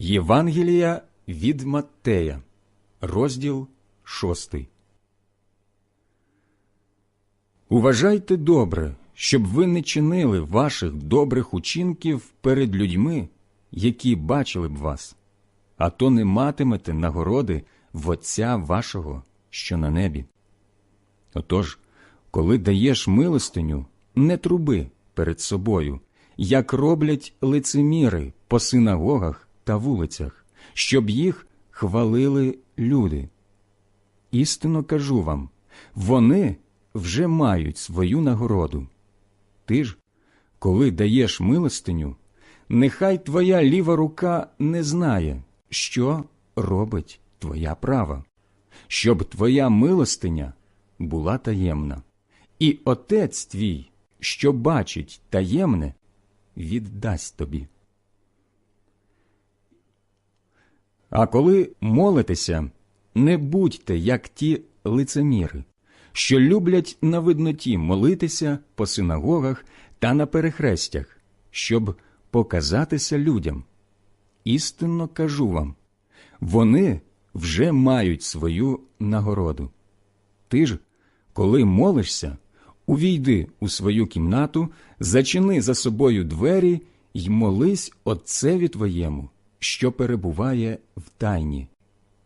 Євангелія від Маттея, розділ 6. Уважайте добре, щоб ви не чинили ваших добрих учинків перед людьми, які бачили б вас, а то не матимете нагороди в Отця вашого, що на небі. Отож, коли даєш милостиню, не труби перед собою, як роблять лицеміри по синагогах та вулицях, щоб їх хвалили люди. Істинно кажу вам, вони вже мають свою нагороду. Ти ж, коли даєш милостиню, нехай твоя ліва рука не знає, що робить твоя права, щоб твоя милостиня була таємна, і отець твій, що бачить таємне, віддасть тобі. А коли молитеся, не будьте, як ті лицеміри, що люблять на видноті молитися по синагогах та на перехрестях, щоб показатися людям. Істинно кажу вам, вони вже мають свою нагороду. Ти ж, коли молишся, увійди у свою кімнату, зачини за собою двері й молись Отцеві твоєму, що перебуває в тайні,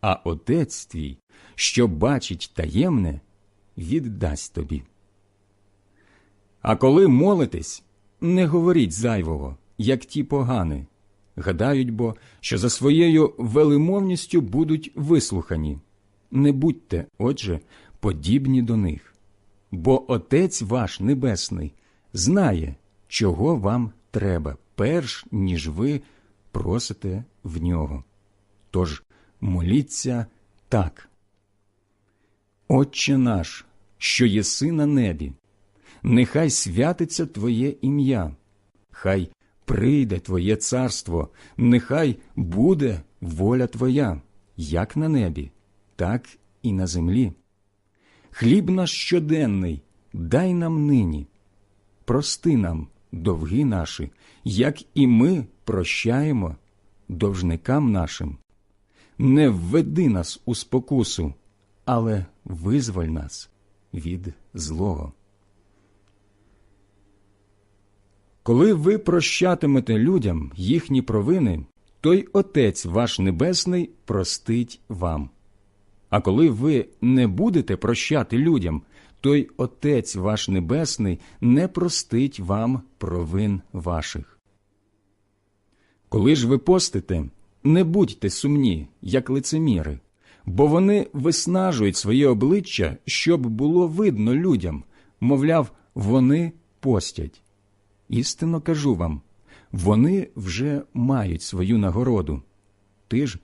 а Отець твій, що бачить таємне, віддасть тобі. А коли молитесь, не говоріть зайвого, як ті погани, гадають бо, що за своєю велимовністю будуть вислухані. Не будьте, отже, подібні до них, бо Отець ваш Небесний знає, чого вам треба, перш ніж ви просите в нього. Тож моліться так. Отче наш, що єси на небі, нехай святиться Твоє ім'я, хай прийде Твоє царство, нехай буде воля Твоя, як на небі, так і на землі. Хліб наш щоденний дай нам нині, прости нам довги наші, як і ми прощаємо довжникам нашим. Не введи нас у спокусу, але визволь нас від злого. Коли ви прощатимете людям їхні провини, той Отець ваш Небесний простить вам. А коли ви не будете прощати людям, той Отець ваш Небесний не простить вам провин ваших. Коли ж ви постите, не будьте сумні, як лицеміри, бо вони виснажують своє обличчя, щоб було видно людям, мовляв, вони постять. Істинно кажу вам, вони вже мають свою нагороду. Ти ж,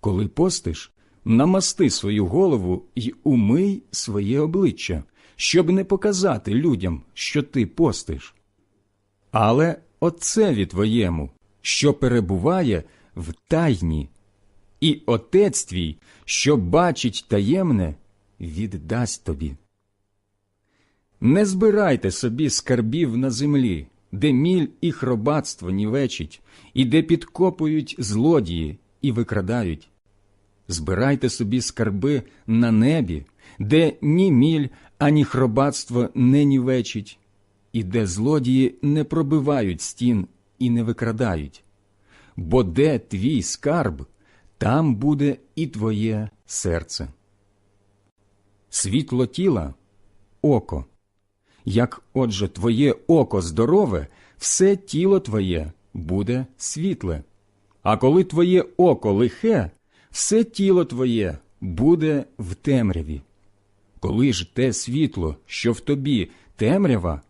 коли постиш, намасти свою голову й умий своє обличчя, щоб не показати людям, що ти постиш. Але отцеві твоєму, що перебуває в тайні, і отець твій, що бачить таємне, віддасть тобі. Не збирайте собі скарбів на землі, де міль і хробатство нівечить, і де підкопують злодії і викрадають. Збирайте собі скарби на небі, де ні міль, ані хробатство не нівечить, і де злодії не пробивають стін і не викрадають. Бо де твій скарб, там буде і твоє серце. Світло тіла око. Як отже твоє око здорове, все тіло твоє буде світле. А коли твоє око лихе, все тіло твоє буде в темряві. Коли ж те світло, що в тобі темрява,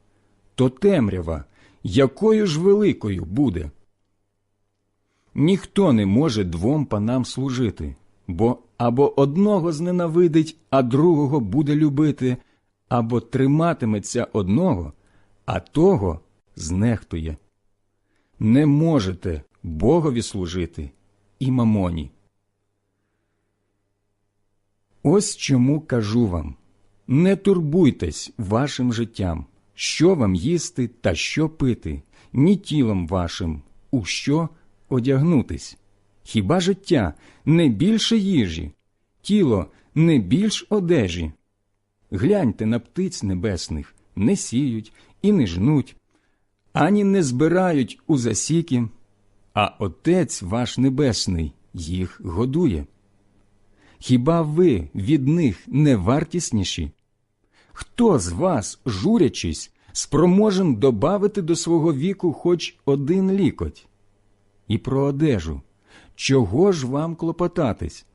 то темрява, якою ж великою буде. Ніхто не може двом панам служити, бо або одного зненавидить, а другого буде любити, або триматиметься одного, а того знехтує. Не можете Богові служити і мамоні. Ось чому кажу вам не турбуйтесь вашим життям, що вам їсти та що пити, ні тілом вашим, у що одягнутись. Хіба життя не більше їжі, тіло не більш одежі? Гляньте на птиць небесних, не сіють і не жнуть, ані не збирають у засіки, а Отець ваш Небесний їх годує. Хіба ви від них не вартісніші? Хто з вас, журячись, спроможен добавити до свого віку хоч один лікоть? І про одежу. Чого ж вам клопотатись?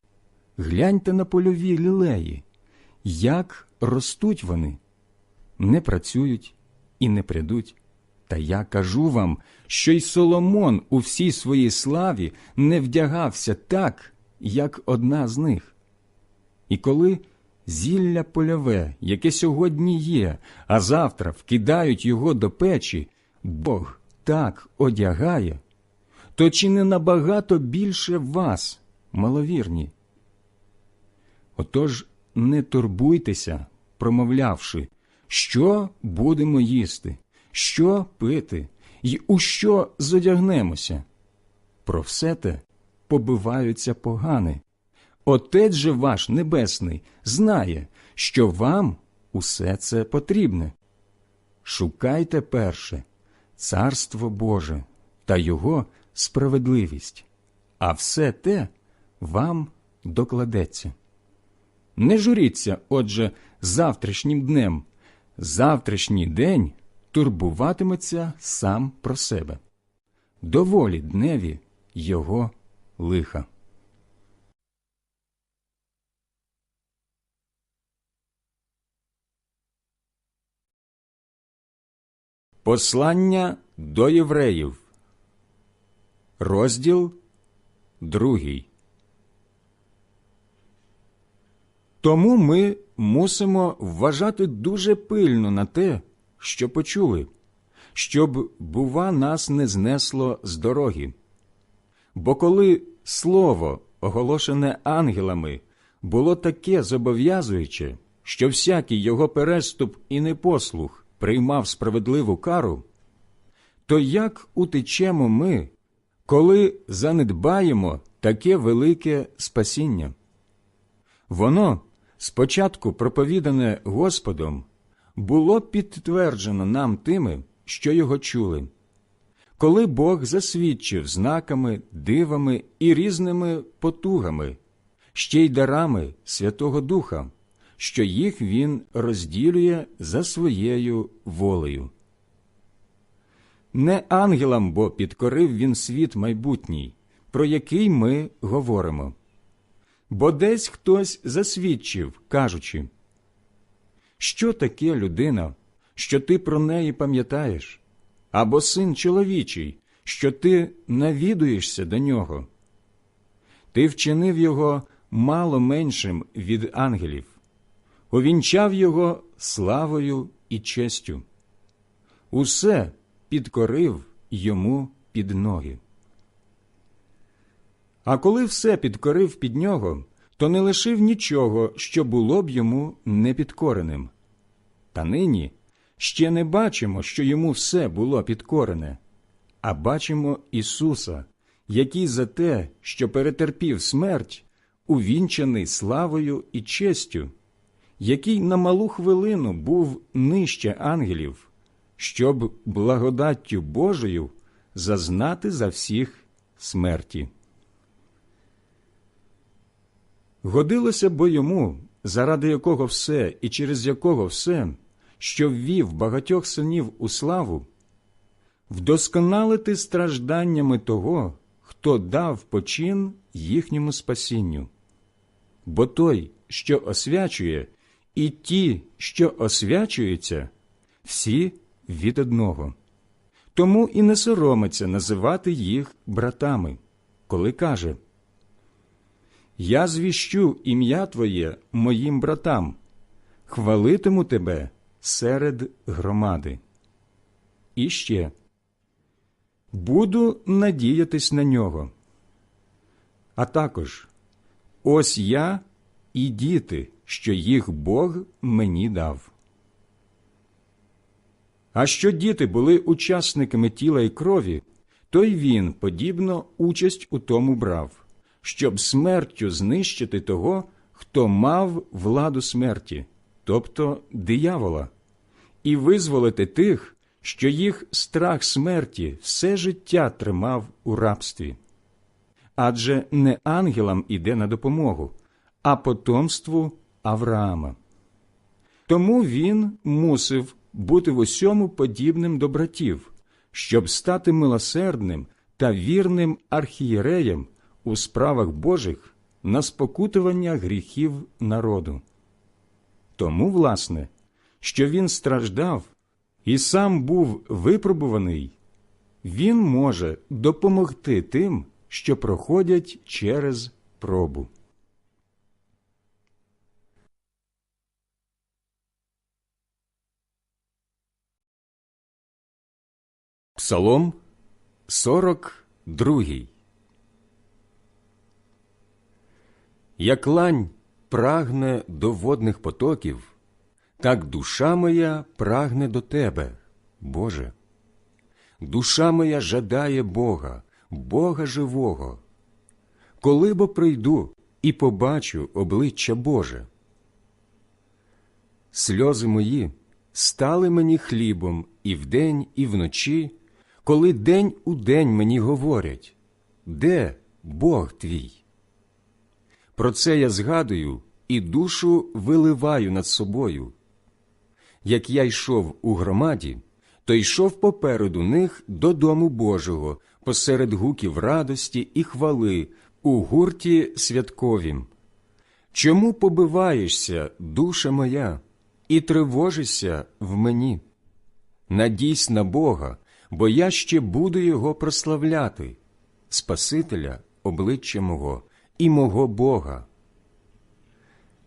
Гляньте на польові лілеї, як ростуть вони, не працюють і не прядуть. Та я кажу вам, що й Соломон у всій своїй славі не вдягався так, як одна з них. І коли зілля польове, яке сьогодні є, а завтра вкидають його до печі, Бог так одягає, то чи не набагато більше вас, маловірні? Отож не турбуйтеся, промовлявши, що будемо їсти, що пити і у що зодягнемося. Про все те побиваються погани. Отець же ваш Небесний знає, що вам усе це потрібне. Шукайте перше Царство Боже та Його справедливість, а все те вам докладеться. Не журіться, отже, завтрашнім днем, завтрашній день турбуватиметься сам про себе. Доволі дневі його лиха. Послання до євреїв, розділ другий. Тому ми мусимо вважати дуже пильно на те, що почули, щоб, бува, нас не знесло з дороги. Бо коли слово, оголошене ангелами, було таке зобов'язуюче, що всякий його переступ і непослух приймав справедливу кару, то як утечемо ми, коли занедбаємо таке велике спасіння? Воно, спочатку проповідане Господом, було підтверджено нам тими, що його чули. Коли Бог засвідчив знаками, дивами і різними потугами, ще й дарами Святого Духа, що їх Він розділює за своєю волею. Не ангелам бо підкорив він світ майбутній, про який ми говоримо. Бо десь хтось засвідчив, кажучи, що таке людина, що ти про неї пам'ятаєш, або син чоловічий, що ти навідуєшся до нього. Ти вчинив його мало меншим від ангелів, увінчав його славою і честю. Усе підкорив йому під ноги. А коли все підкорив під нього, то не лишив нічого, що було б йому непідкореним. Та нині ще не бачимо, що йому все було підкорене, а бачимо Ісуса, який за те, що перетерпів смерть, увінчаний славою і честю, який на малу хвилину був нижче ангелів, щоб благодаттю Божою зазнати за всіх смерті. Годилося бо йому, заради якого все і через якого все, що ввів багатьох синів у славу, вдосконалити стражданнями того, хто дав почин їхньому спасінню. Бо той, що освячує, і ті, що освячуються, всі від одного. Тому і не соромиться називати їх братами, коли каже Я звіщу ім'я Твоє моїм братам, хвалитиму тебе серед громади. І ще буду надіятись на нього. А також ось я і діти, що їх Бог мені дав. А що діти були учасниками тіла і крові, то й він подібно участь у тому брав, щоб смертю знищити того, хто мав владу смерті, тобто диявола, і визволити тих, що їх страх смерті все життя тримав у рабстві. Адже не ангелам іде на допомогу, а потомству Авраама. Тому він мусив бути в усьому подібним до братів, щоб стати милосердним та вірним архієреєм у справах Божих на спокутування гріхів народу. Тому, власне, що він страждав і сам був випробуваний, він може допомогти тим, що проходять через пробу. Псалом 42 Як лань прагне до водних потоків, так душа моя прагне до Тебе, Боже. Душа моя жадає Бога, Бога живого. Коли бо прийду і побачу обличчя Боже. Сльози мої стали мені хлібом і вдень, і вночі, коли день у день мені говорять, де Бог твій? Про це я згадую і душу виливаю над собою. Як я йшов у громаді, то йшов попереду них до дому Божого, посеред гуків радості і хвали, у гурті святковім. Чому побиваєшся, душа моя, і тривожишся в мені? Надійсь на Бога, бо я ще буду Його прославляти, Спасителя, обличчя мого і мого Бога.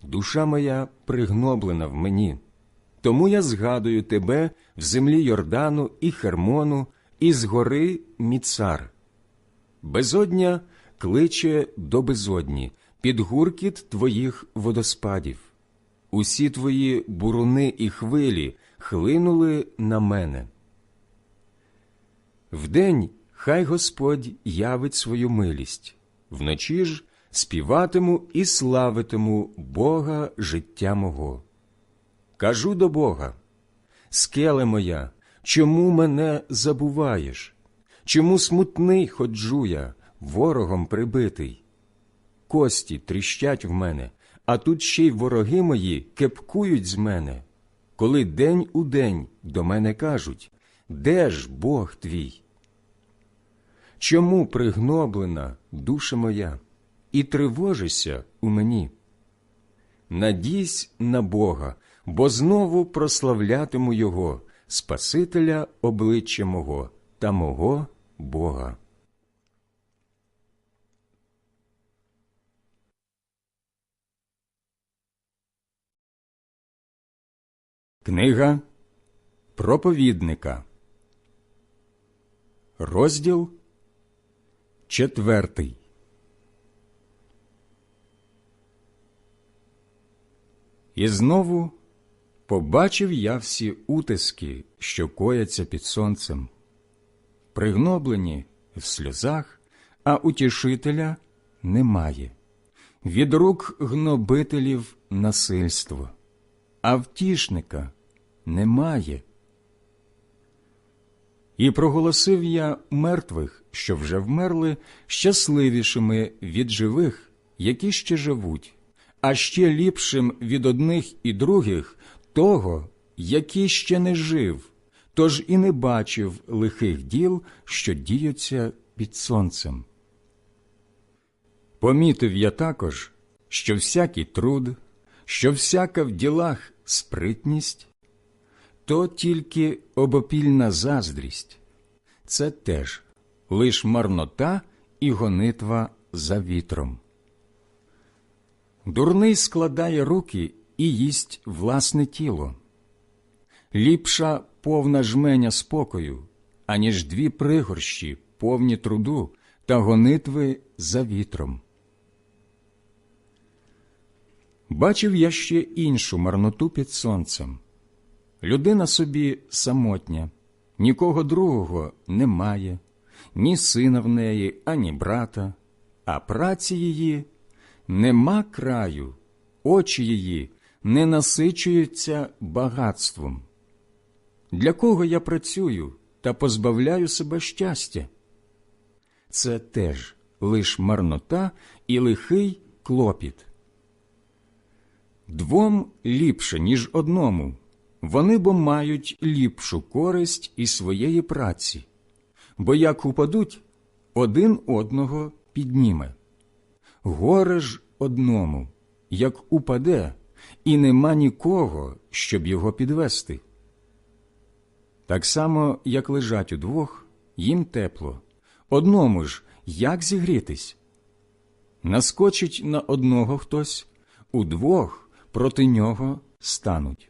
Душа моя пригноблена в мені, тому я згадую тебе в землі Йордану і Хермону, і з гори Міцар. Безодня кличе до безодні, під гуркіт твоїх водоспадів. Усі твої буруни і хвилі хлинули на мене. Вдень хай Господь явить свою милість, вночі ж співатиму і славитиму Бога життя мого. Кажу до Бога, скеле моя, чому мене забуваєш? Чому смутний ходжу я, ворогом прибитий? Кості тріщать в мене, а тут ще й вороги мої кепкують з мене, коли день у день до мене кажуть Де ж Бог твій? Чому пригноблена душа моя, і тривожишся у мені? Надійсь на Бога, бо знову прославлятиму Його, Спасителя обличчя мого та мого Бога. Книга проповідника, розділ четвертий. І знову побачив я всі утиски, що кояться під сонцем, пригноблені в сльозах, а утішителя немає, від рук гнобителів насильство, а втішника немає. І проголосив я мертвих, що вже вмерли, щасливішими від живих, які ще живуть а ще ліпшим від одних і других того, який ще не жив, тож і не бачив лихих діл, що діються під сонцем. Помітив я також, що всякий труд, що всяка в ділах спритність, то тільки обопільна заздрість, це теж лиш марнота і гонитва за вітром. Дурний складає руки і їсть власне тіло. Ліпша повна жменя спокою, аніж дві пригорщі, повні труду та гонитви за вітром. Бачив я ще іншу марноту під сонцем. Людина собі самотня, нікого другого немає, ні сина в неї, ані брата, а праці її нема краю, очі її не насичуються багатством. Для кого я працюю та позбавляю себе щастя? Це теж лиш марнота і лихий клопіт. Двом ліпше, ніж одному, вони бо мають ліпшу користь із своєї праці, бо як упадуть, один одного підніме. Горе ж одному, як упаде, і нема нікого, щоб його підвести. Так само, як лежать удвох, їм тепло, одному ж як зігрітись? Наскочить на одного хтось, удвох проти нього стануть.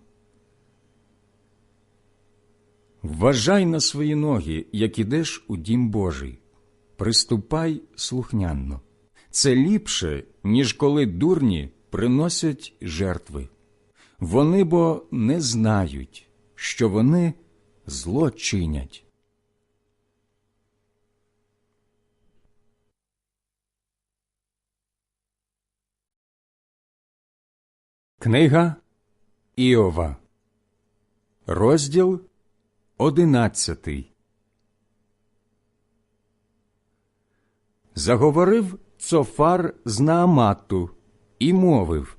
Вважай на свої ноги, як ідеш у дім Божий. Приступай слухнянно. Це ліпше, ніж коли дурні приносять жертви. Вони бо не знають, що вони зло чинять. Книга Іова, розділ одинадцятий. Заговорив Цофар з Наамату і мовив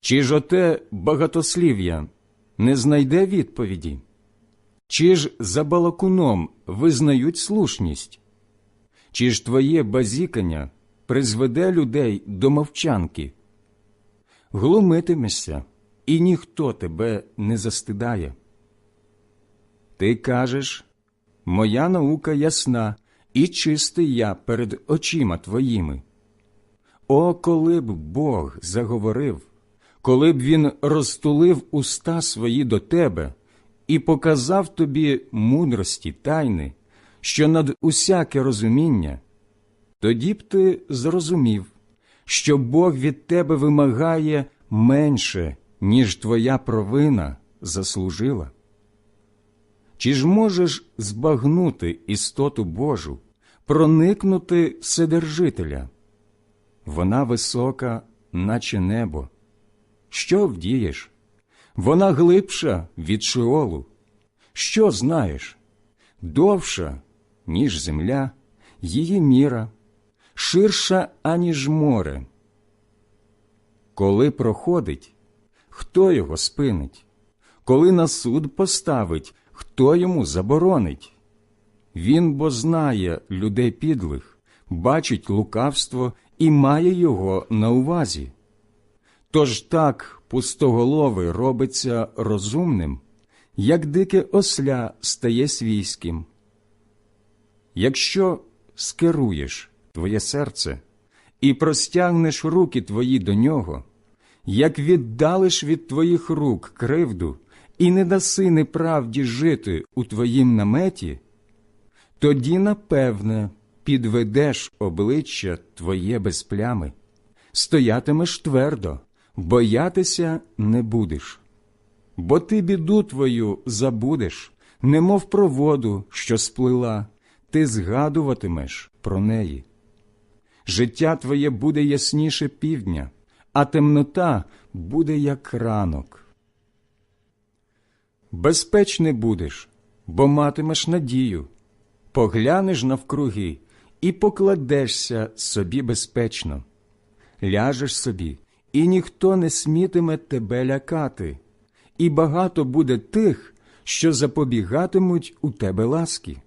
Чи ж оте багатослів'я не знайде відповіді? Чи ж за балакуном визнають слушність? Чи ж твоє базікання призведе людей до мовчанки? Глумитимешся, і ніхто тебе не застидає. Ти кажеш, моя наука ясна, і чистий я перед очима твоїми. О, коли б Бог заговорив, коли б він розтулив уста свої до тебе і показав тобі мудрості тайни, що над усяке розуміння, тоді б ти зрозумів, що Бог від тебе вимагає менше, ніж твоя провина заслужила. Чи ж можеш збагнути істоту Божу, проникнути Вседержителя? Вона висока, наче небо. Що вдієш? Вона глибша від Шиолу. Що знаєш? Довша, ніж земля, її міра, ширша, аніж море. Коли проходить, хто його спинить? Коли на суд поставить, хто йому заборонить? Він бо знає людей підлих, бачить лукавство і має його на увазі. Тож так пустоголовий робиться розумним, як дике осля стає свійським. Якщо скеруєш твоє серце і простягнеш руки твої до нього, як віддалиш від твоїх рук кривду і не даси неправді жити у твоїм наметі, тоді, напевне, підведеш обличчя твоє без плями, стоятимеш твердо, боятися не будеш. Бо ти біду твою забудеш, немов про воду, що сплила, ти згадуватимеш про неї. Життя твоє буде ясніше півдня, а темнота буде як ранок. Безпечний будеш, бо матимеш надію, поглянеш навкруги і покладешся собі безпечно, ляжеш собі і ніхто не смітиме тебе лякати, і багато буде тих, що запобігатимуть у тебе ласки,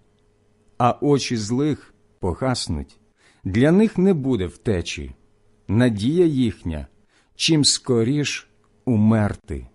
а очі злих погаснуть, для них не буде втечі, надія їхня, чим скоріш умерти.